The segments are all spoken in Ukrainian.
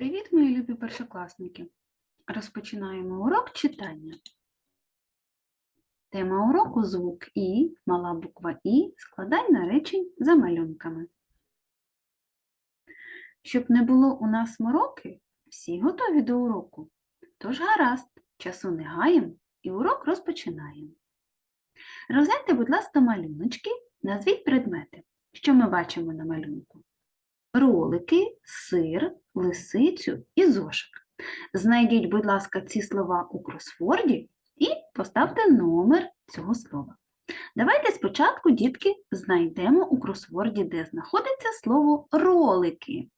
Привіт, мої любі першокласники! Розпочинаємо урок читання. Тема уроку звук І, мала буква І, складай на речень за малюнками. Щоб не було у нас мороки, всі готові до уроку. Тож гаразд, часу не гаєм і урок розпочинаємо. Розгляньте, будь ласка, малюночки, назвіть предмети, що ми бачимо на малюнку ролики, сир, лисицю і зошик. Знайдіть, будь ласка, ці слова у кросворді і поставте номер цього слова. Давайте спочатку, дітки, знайдемо у кросворді, де знаходиться слово ролики.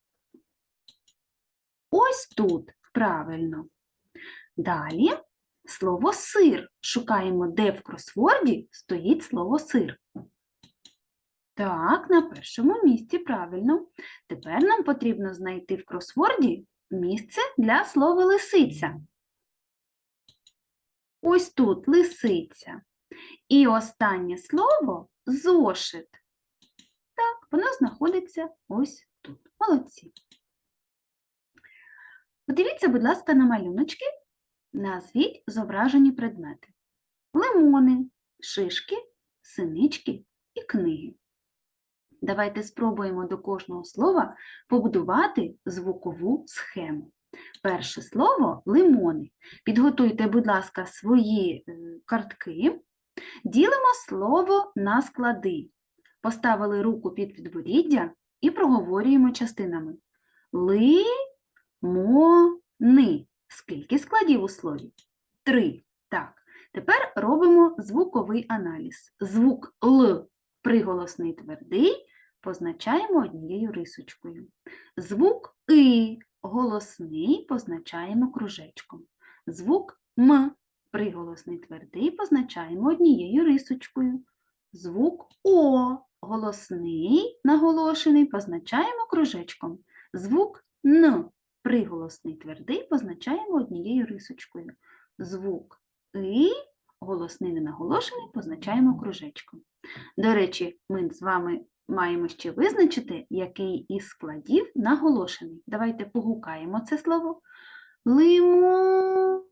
Ось тут, правильно. Далі слово сир. Шукаємо, де в кросворді стоїть слово сир. Так, на першому місці, правильно. Тепер нам потрібно знайти в кросворді місце для слова лисиця. Ось тут лисиця. І останнє слово зошит. Так, воно знаходиться ось тут. Молодці. Подивіться, будь ласка, на малюночки. Назвіть зображені предмети. Лимони, шишки, синички і книги. Давайте спробуємо до кожного слова побудувати звукову схему. Перше слово лимони. Підготуйте, будь ласка, свої е, картки. Ділимо слово на склади. Поставили руку під підборіддя і проговорюємо частинами. Ли-мо-ни. Скільки складів у слові? Три. Так. Тепер робимо звуковий аналіз. Звук Л приголосний твердий позначаємо однією рисочкою. Звук И голосний позначаємо кружечком. Звук М приголосний твердий позначаємо однією рисочкою. Звук О голосний наголошений позначаємо кружечком. Звук Н приголосний твердий позначаємо однією рисочкою. Звук И голосний ненаголошений позначаємо кружечком. До речі, ми з вами маємо ще визначити, який із складів наголошений. Давайте погукаємо це слово. Лимони.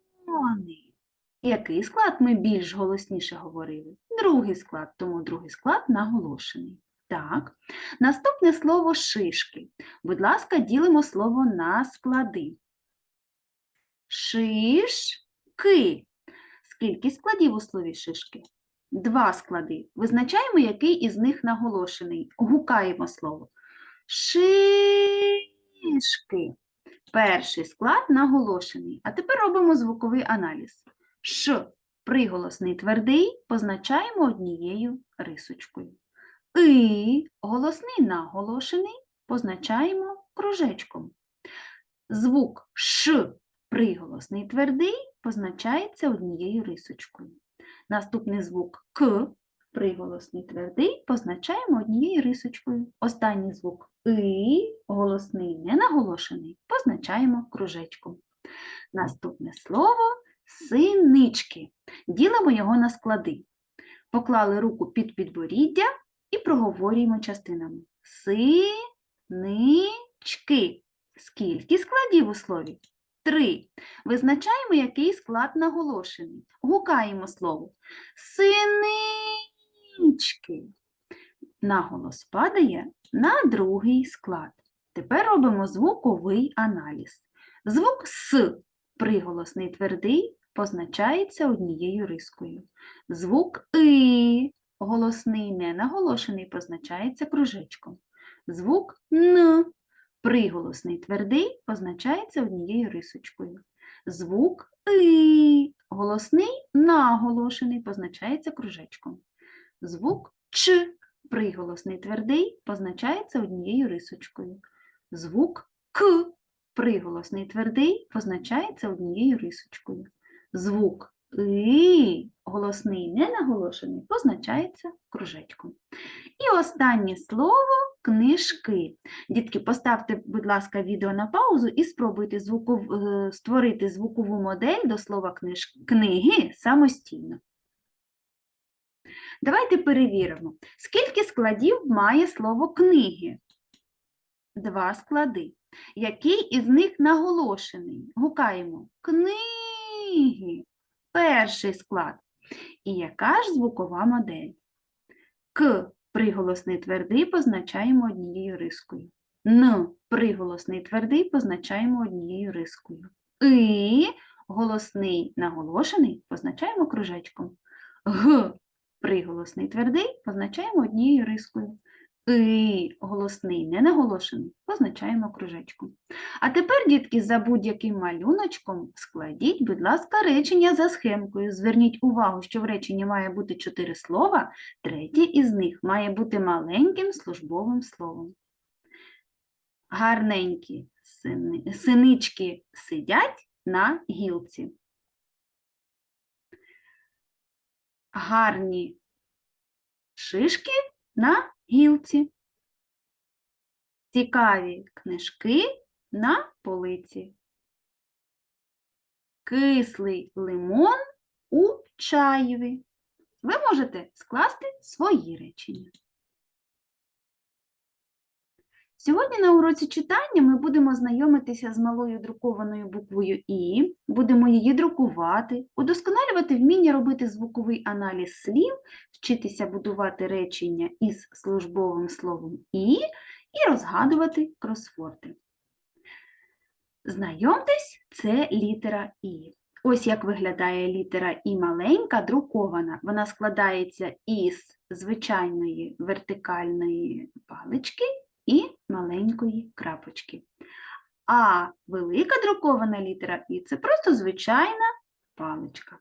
Який склад ми більш голосніше говорили? Другий склад, тому другий склад наголошений. Так. Наступне слово шишки. Будь ласка, ділимо слово на склади. Шишки. Скільки складів у слові шишки? Два склади. Визначаємо, який із них наголошений. Гукаємо слово. Шишки. Перший склад наголошений. А тепер робимо звуковий аналіз. Ш приголосний твердий позначаємо однією рисочкою. И голосний наголошений позначаємо кружечком. Звук Ш приголосний твердий позначається однією рисочкою. Наступний звук К, приголосний твердий, позначаємо однією рисочкою. Останній звук И, голосний ненаголошений, позначаємо кружечком. Наступне слово синички. Ділимо його на склади. Поклали руку під підборіддя і проговорюємо частинами. Синички. Скільки складів у слові? Три. Визначаємо, який склад наголошений. Гукаємо слово. Синички. Наголос падає на другий склад. Тепер робимо звуковий аналіз. Звук С приголосний твердий позначається однією рискою. Звук И голосний ненаголошений позначається кружечком. Звук Н Приголосний твердий позначається однією рисочкою. Звук И, голосний наголошений позначається кружечком. Звук Ч, приголосний твердий позначається однією рисочкою. Звук К, приголосний твердий позначається однією рисочкою. Звук И, голосний ненаголошений, позначається кружечком. І останнє слово книжки. Дітки, поставте, будь ласка, відео на паузу і спробуйте звуков... е, створити звукову модель до слова книж... книги самостійно. Давайте перевіримо, скільки складів має слово книги? Два склади. Який із них наголошений? Гукаємо книги. Перший склад. І яка ж звукова модель? К приголосний твердий позначаємо однією рискою. Н приголосний твердий позначаємо однією рискою. І голосний наголошений позначаємо кружечком. Г приголосний твердий позначаємо однією рискою. Голосний ненаголошений позначаємо кружечком. А тепер, дітки, за будь-яким малюночком складіть, будь ласка, речення за схемкою. Зверніть увагу, що в реченні має бути чотири слова, третє із них має бути маленьким службовим словом. Гарненькі сини- синички сидять на гілці. Гарні шишки на гілці. Цікаві книжки на полиці. Кислий лимон у чаєві. Ви можете скласти свої речення. Сьогодні на уроці читання ми будемо знайомитися з малою друкованою буквою І, будемо її друкувати, удосконалювати вміння робити звуковий аналіз слів, вчитися будувати речення із службовим словом І і розгадувати кросворди. Знайомтесь, це літера І. Ось як виглядає літера І маленька, друкована. Вона складається із звичайної вертикальної палички і маленької крапочки. А велика друкована літера І це просто звичайна паличка.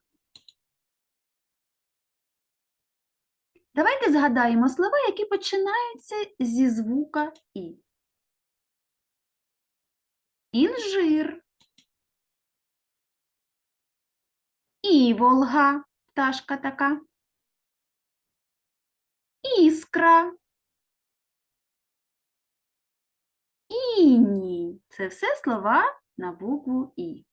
Давайте згадаємо слова, які починаються зі звука І. Інжир. Іволга, пташка така. Іскра. Іній. Це все слова на букву І.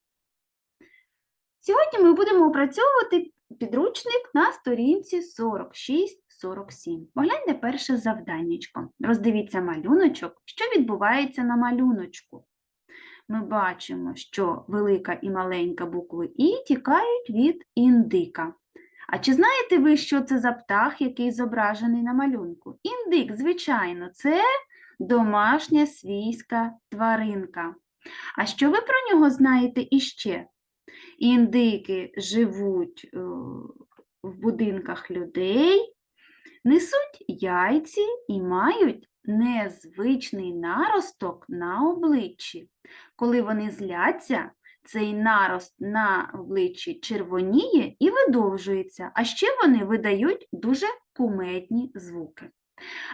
Сьогодні ми будемо опрацьовувати підручник на сторінці 46-47. Погляньте перше завданнячко. Роздивіться малюночок, що відбувається на малюночку. Ми бачимо, що велика і маленька букви І тікають від індика. А чи знаєте ви, що це за птах, який зображений на малюнку? Індик, звичайно, це домашня свійська тваринка. А що ви про нього знаєте іще? Індики живуть е, в будинках людей, несуть яйці і мають незвичний наросток на обличчі. Коли вони зляться, цей нарост на обличчі червоніє і видовжується, а ще вони видають дуже куметні звуки.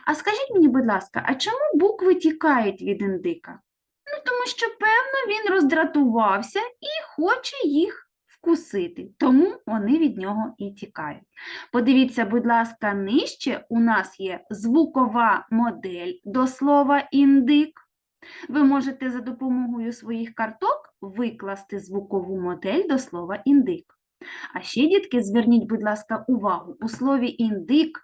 А скажіть мені, будь ласка, а чому букви тікають від індика? Ну, тому що, певно, він роздратувався і хоче їх вкусити, тому вони від нього і тікають. Подивіться, будь ласка, нижче у нас є звукова модель до слова індик. Ви можете за допомогою своїх карток викласти звукову модель до слова індик. А ще, дітки, зверніть, будь ласка, увагу, у слові індик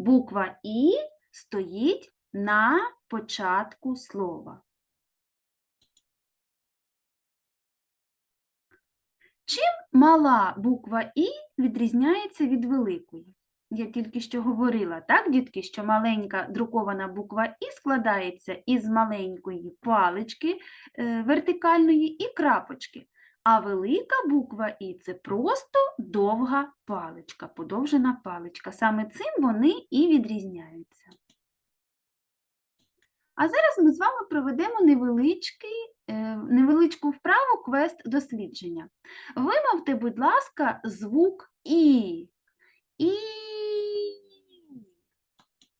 буква І стоїть на початку слова. Чим Мала буква І відрізняється від великої. Я тільки що говорила, так, дітки, що маленька друкована буква І складається із маленької палички е, вертикальної і крапочки. А велика буква І це просто довга паличка, подовжена паличка. Саме цим вони і відрізняються. А зараз ми з вами проведемо е, невеличку вправу квест дослідження. Вимовте, будь ласка, звук І. І.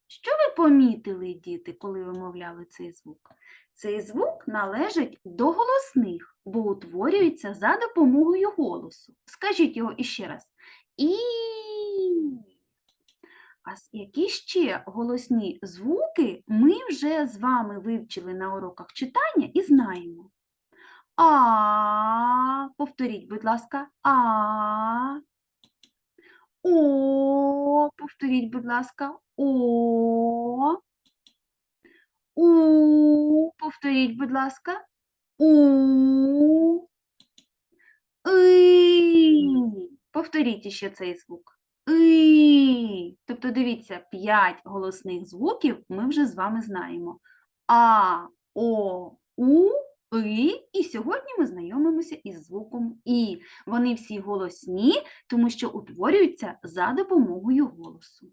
Що ви помітили, діти, коли вимовляли цей звук? Цей звук належить до голосних, бо утворюється за допомогою голосу. Скажіть його іще раз. І. А які ще голосні звуки ми вже з вами вивчили на уроках читання і знаємо? А, повторіть, будь ласка, а. О, повторіть, будь ласка, о. У. Повторіть, будь ласка. У. И. Повторіть ще цей звук. И. Тобто, дивіться, п'ять голосних звуків ми вже з вами знаємо. А, О, У, И. І сьогодні ми знайомимося із звуком І. Вони всі голосні, тому що утворюються за допомогою голосу.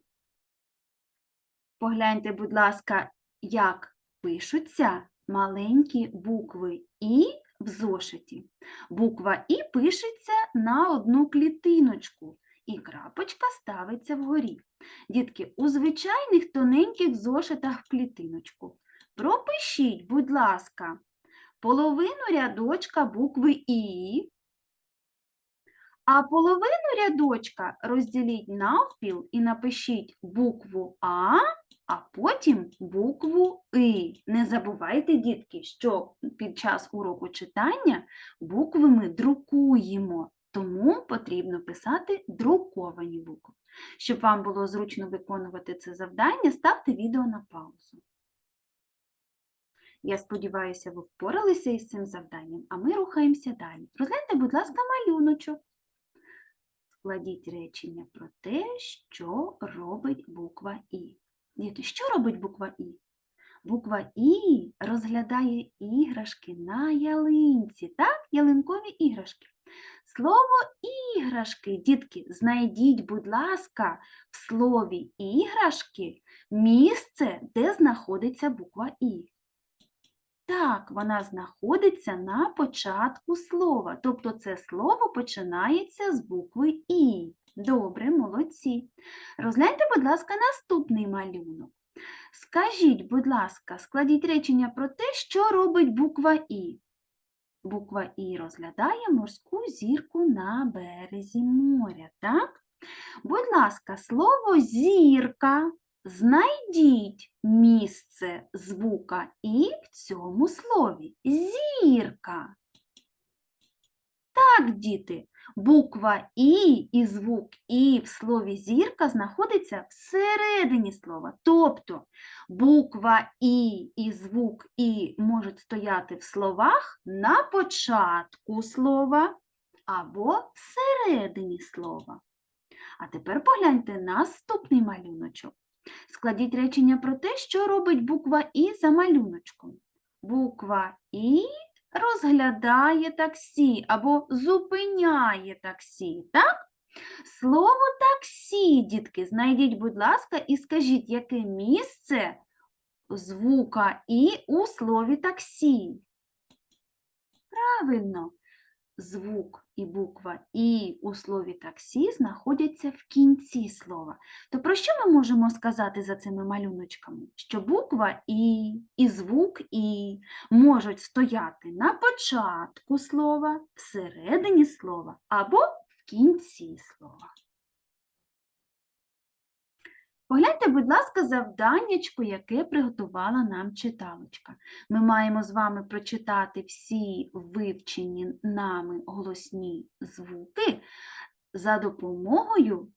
Погляньте, будь ласка, як пишуться маленькі букви І в зошиті. Буква І пишеться на одну клітиночку, і крапочка ставиться вгорі. Дітки, у звичайних тоненьких зошитах в клітиночку. Пропишіть, будь ласка, половину рядочка букви І, а половину рядочка розділіть навпіл і напишіть букву А, а потім букву И. Не забувайте, дітки, що під час уроку читання букви ми друкуємо, тому потрібно писати друковані букви. Щоб вам було зручно виконувати це завдання, ставте відео на паузу. Я сподіваюся, ви впоралися із цим завданням, а ми рухаємося далі. Розгляньте, будь ласка, малюночок. Складіть речення про те, що робить буква І. Діти, що робить буква І? Буква І розглядає іграшки на ялинці, так? Ялинкові іграшки. Слово іграшки, дітки, знайдіть, будь ласка, в слові іграшки місце, де знаходиться буква І. Так, вона знаходиться на початку слова, тобто це слово починається з букви І. Добре, молодці. Розгляньте, будь ласка, наступний малюнок. Скажіть, будь ласка, складіть речення про те, що робить буква І. Буква І розглядає морську зірку на березі моря, так? Будь ласка, слово зірка. Знайдіть місце звука І в цьому слові. Зірка. Так, діти, буква І і звук І в слові зірка знаходиться всередині слова. Тобто буква І і звук І можуть стояти в словах на початку слова або всередині слова. А тепер погляньте наступний малюночок. Складіть речення про те, що робить буква І за малюночком. Буква І розглядає таксі або зупиняє таксі, так? Слово таксі, дітки, знайдіть, будь ласка, і скажіть, яке місце звука І у слові таксі. Правильно, звук і буква І у слові таксі знаходяться в кінці слова. То про що ми можемо сказати за цими малюночками? Що буква І і звук І можуть стояти на початку слова, всередині слова або в кінці слова. Погляньте, будь ласка, завданнячко, яке приготувала нам читалочка. Ми маємо з вами прочитати всі вивчені нами голосні звуки за допомогою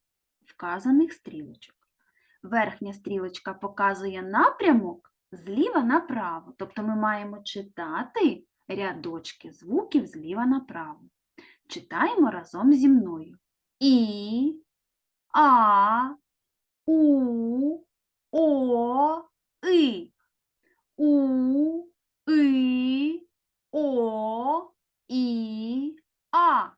вказаних стрілочок. Верхня стрілочка показує напрямок зліва направо, тобто ми маємо читати рядочки звуків зліва направо. Читаємо разом зі мною. І, А, у, О, И. У, И, О, І, А.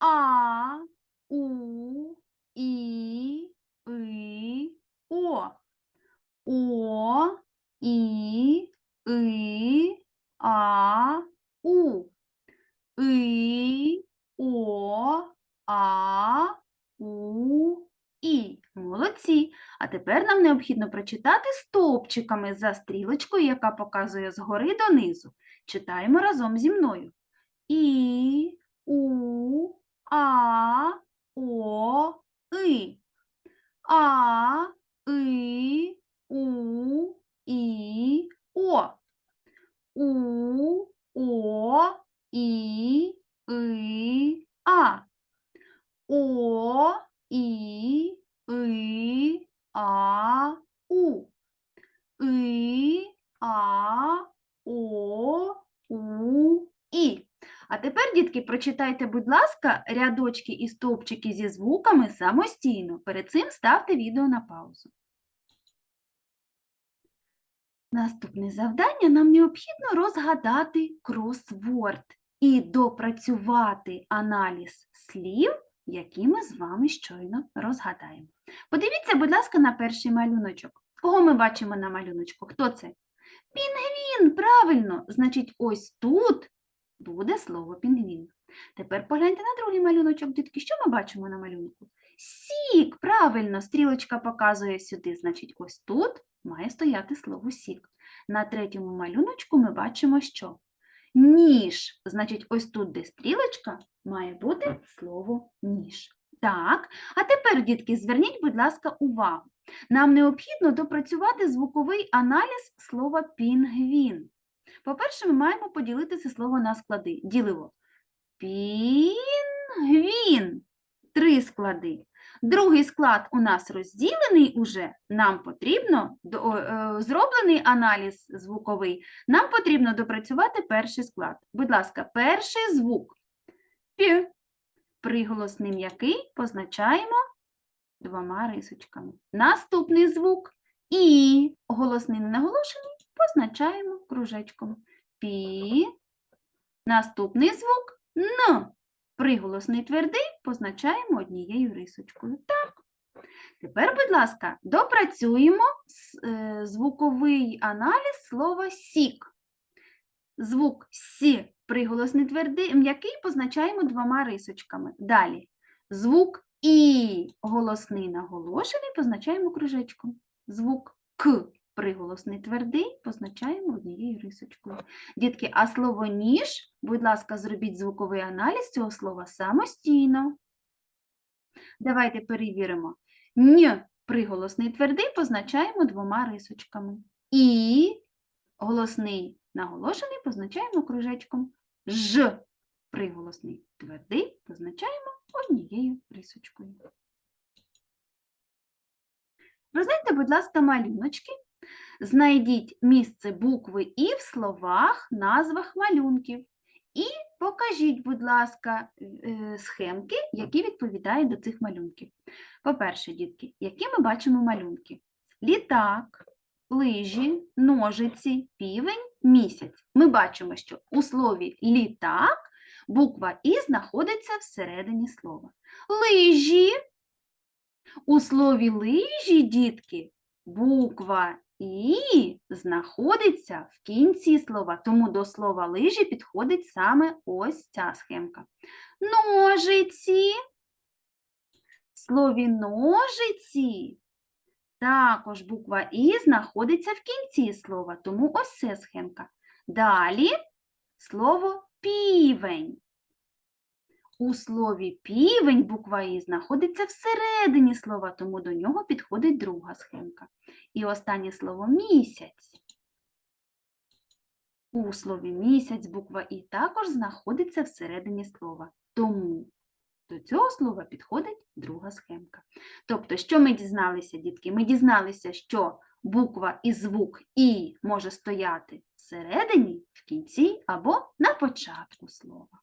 А, У, І, И, О. О, І, И, А, У. И, О, А, У, І. Молодці. А тепер нам необхідно прочитати стовпчиками за стрілочкою, яка показує згори донизу. Читаємо разом зі мною. І, У, А, О, И. А, И, У, І, О. У, О, І, И, А. О, І, И, А, У. И, А, О, У, І. А тепер, дітки, прочитайте, будь ласка, рядочки і стовпчики зі звуками самостійно. Перед цим ставте відео на паузу. Наступне завдання нам необхідно розгадати кросворд і допрацювати аналіз слів, які ми з вами щойно розгадаємо. Подивіться, будь ласка, на перший малюночок. Кого ми бачимо на малюночку? Хто це? Пінгвін, правильно. Значить, ось тут буде слово пінгвін. Тепер погляньте на другий малюночок, дітки. Що ми бачимо на малюнку? Сік, правильно, стрілочка показує сюди. Значить, ось тут має стояти слово сік. На третьому малюночку ми бачимо, що ніж. Значить, ось тут, де стрілочка, має бути слово ніж. Так, а тепер, дітки, зверніть, будь ласка, увагу. Нам необхідно допрацювати звуковий аналіз слова пінгвін. По-перше, ми маємо поділити це слово на склади. Ділимо. Пінгвін. Три склади. Другий склад у нас розділений уже. Нам потрібно е, зроблений аналіз звуковий. Нам потрібно допрацювати перший склад. Будь ласка, перший звук. П. Приголосний м'який позначаємо двома рисочками. Наступний звук І. Голосний ненаголошений позначаємо кружечком. Пі. Наступний звук Н. Приголосний твердий позначаємо однією рисочкою. Так. Тепер, будь ласка, допрацюємо е, звуковий аналіз слова сік. Звук сі приголосний твердий, м'який позначаємо двома рисочками. Далі. Звук і голосний наголошений позначаємо кружечком. Звук к приголосний твердий позначаємо однією рисочкою. Дітки, а слово ніж, будь ласка, зробіть звуковий аналіз цього слова самостійно. Давайте перевіримо. Н приголосний твердий позначаємо двома рисочками. І голосний наголошений позначаємо кружечком. Ж приголосний твердий позначаємо однією рисочкою. Розгляньте, будь ласка, малюночки. Знайдіть місце букви І в словах, назвах малюнків. І покажіть, будь ласка, е, схемки, які відповідають до цих малюнків. По-перше, дітки, які ми бачимо малюнки? Літак, лижі, ножиці, півень, місяць. Ми бачимо, що у слові літак буква І знаходиться всередині слова. Лижі. У слові лижі, дітки, буква І знаходиться в кінці слова, тому до слова лижі підходить саме ось ця схемка. Ножиці. В слові ножиці також буква І знаходиться в кінці слова, тому ось це схемка. Далі слово півень. У слові півень буква І знаходиться всередині слова, тому до нього підходить друга схемка. І останнє слово місяць. У слові місяць буква І також знаходиться всередині слова. Тому до цього слова підходить друга схемка. Тобто, що ми дізналися, дітки? Ми дізналися, що буква і звук І може стояти всередині, в кінці або на початку слова.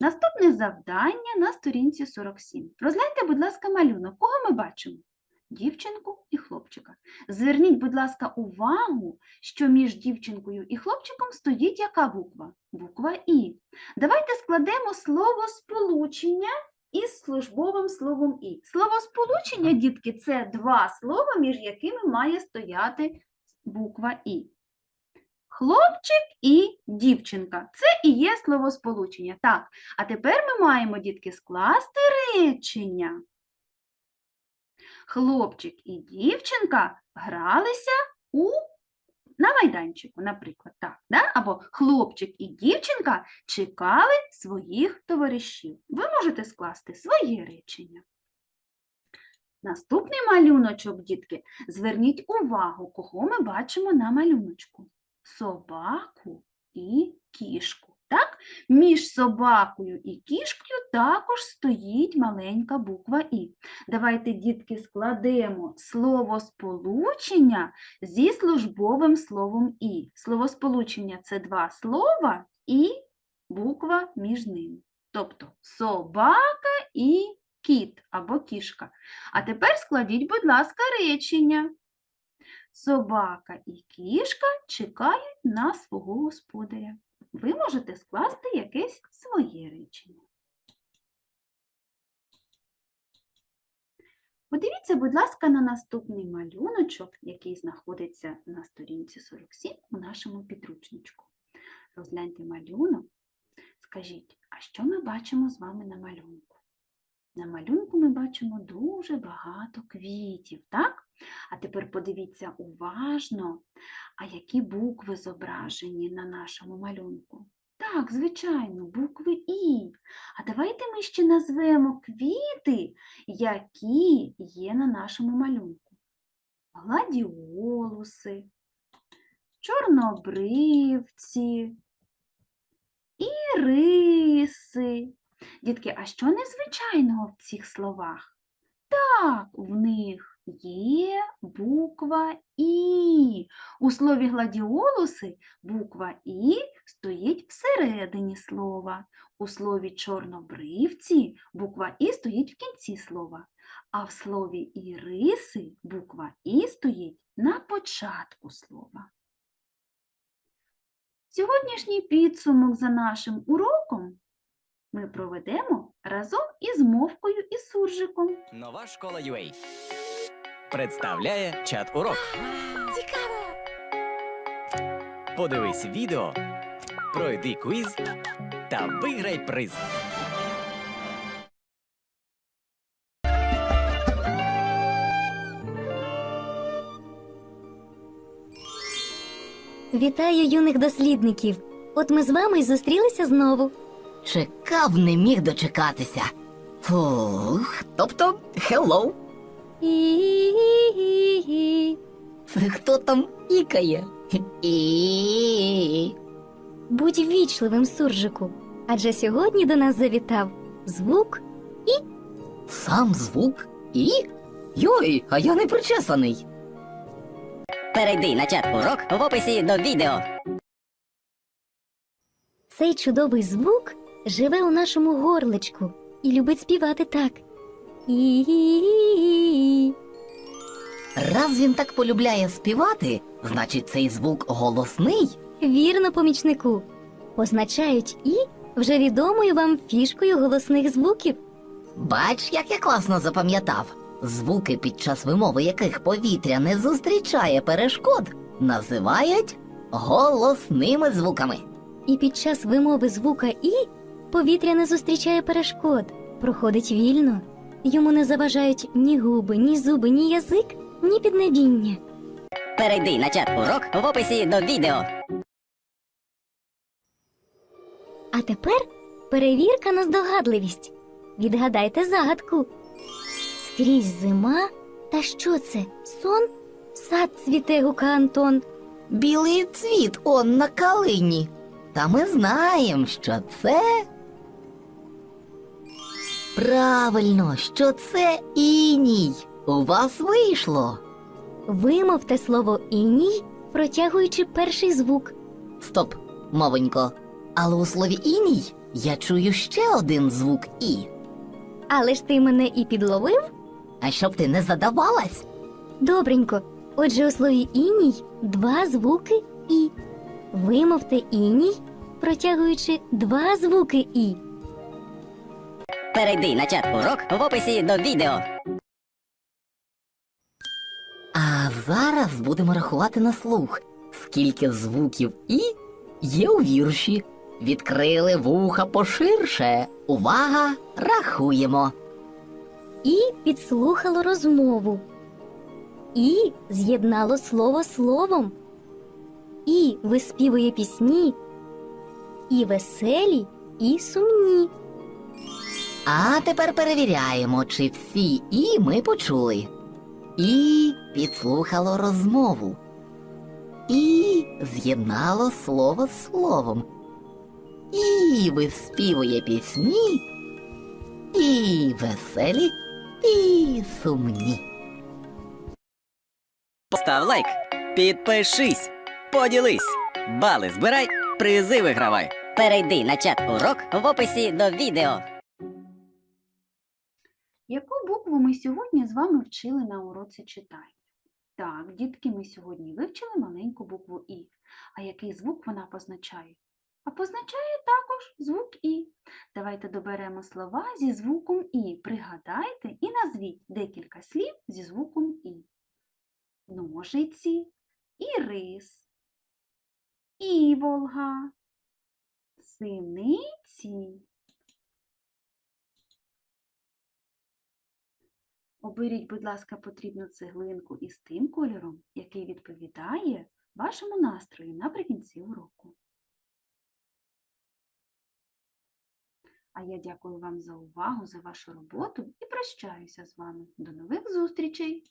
Наступне завдання на сторінці 47. Розгляньте, будь ласка, малюнок. Кого ми бачимо? Дівчинку і хлопчика. Зверніть, будь ласка, увагу, що між дівчинкою і хлопчиком стоїть яка буква? Буква І. Давайте складемо слово сполучення із службовим словом І. Слово сполучення, дітки, це два слова, між якими має стояти буква І. Хлопчик і дівчинка. Це і є словосполучення. Так, а тепер ми маємо, дітки, скласти речення. Хлопчик і дівчинка гралися у на майданчику, наприклад, так, да? або хлопчик і дівчинка чекали своїх товаришів. Ви можете скласти своє речення. Наступний малюночок, дітки, зверніть увагу, кого ми бачимо на малюночку. Собаку і кішку. Так? Між собакою і кішкою також стоїть маленька буква І. Давайте, дітки, складемо словосполучення зі службовим словом І. Словосполучення це два слова і буква між ними. Тобто собака і кіт або кішка. А тепер складіть, будь ласка, речення. Собака і кішка чекають на свого господаря. Ви можете скласти якесь своє речення. Подивіться, будь ласка, на наступний малюночок, який знаходиться на сторінці 47 у нашому підручничку. Розгляньте малюнок. Скажіть, а що ми бачимо з вами на малюнку? На малюнку ми бачимо дуже багато квітів, так? А тепер подивіться уважно, а які букви зображені на нашому малюнку? Так, звичайно, букви І. А давайте ми ще назвемо квіти, які є на нашому малюнку. Гладіолуси, чорнобривці, іриси. Дітки, а що незвичайного в цих словах? Так, в них є буква І. У слові гладіолуси буква І стоїть всередині слова. У слові чорнобривці буква І стоїть в кінці слова. А в слові іриси буква І стоїть на початку слова. Сьогоднішній підсумок за нашим уроком ми проведемо разом із мовкою і суржиком. Нова школа UA представляє чат урок. Цікаво! Подивись відео, пройди квіз та виграй приз. Вітаю юних дослідників! От ми з вами й зустрілися знову. Чекав, не міг дочекатися. Фух, тобто, хеллоу. Це хто там ікає? І будь ввічливим, суржику, адже сьогодні до нас завітав звук. і. сам звук і. Йой, а я не причесаний. Перейди на чат урок в описі до відео. Цей чудовий звук живе у нашому горличку і любить співати так. І Раз він так полюбляє співати, значить цей звук голосний. вірно, помічнику. Позначають і вже відомою вам фішкою голосних звуків. Бач, як я класно запам'ятав. Звуки, під час вимови яких повітря не зустрічає перешкод, називають голосними звуками. І під час вимови звука І повітря не зустрічає перешкод, проходить вільно. Йому не заважають ні губи, ні зуби, ні язик, ні піднебіння. Перейди на чат урок в описі до відео. А тепер перевірка на здогадливість. Відгадайте загадку. Скрізь зима. Та що це? Сон? Сад цвіте гука Антон. Білий цвіт он на калині. Та ми знаємо, що це. Правильно, що це іній. У вас вийшло. Вимовте слово іній, протягуючи перший звук. Стоп, мовенько. Але у слові іній я чую ще один звук і. Але ж ти мене і підловив? А щоб ти не задавалась, Добренько. Отже, у слові іній два звуки і. Вимовте іній, протягуючи два звуки і. Перейди на чат урок в описі до відео. А зараз будемо рахувати на слух, скільки звуків і є у вірші. Відкрили вуха поширше. Увага! Рахуємо. І підслухало розмову. І з'єднало слово словом. І виспівує пісні. І веселі, і сумні. А тепер перевіряємо, чи всі і ми почули. І підслухало розмову. І з'єднало слово з словом. І виспівує пісні. і веселі, і сумні. Постав лайк, підпишись, поділись, бали збирай, призи вигравай. Перейди на чат урок в описі до відео. Яку букву ми сьогодні з вами вчили на уроці читання? Так, дітки, ми сьогодні вивчили маленьку букву І. А який звук вона позначає? А позначає також звук І. Давайте доберемо слова зі звуком І. Пригадайте і назвіть декілька слів зі звуком І. Ножиці, ірис, іволга, синиці. Оберіть, будь ласка, потрібну цеглинку із тим кольором, який відповідає вашому настрою наприкінці уроку. А я дякую вам за увагу, за вашу роботу і прощаюся з вами. До нових зустрічей!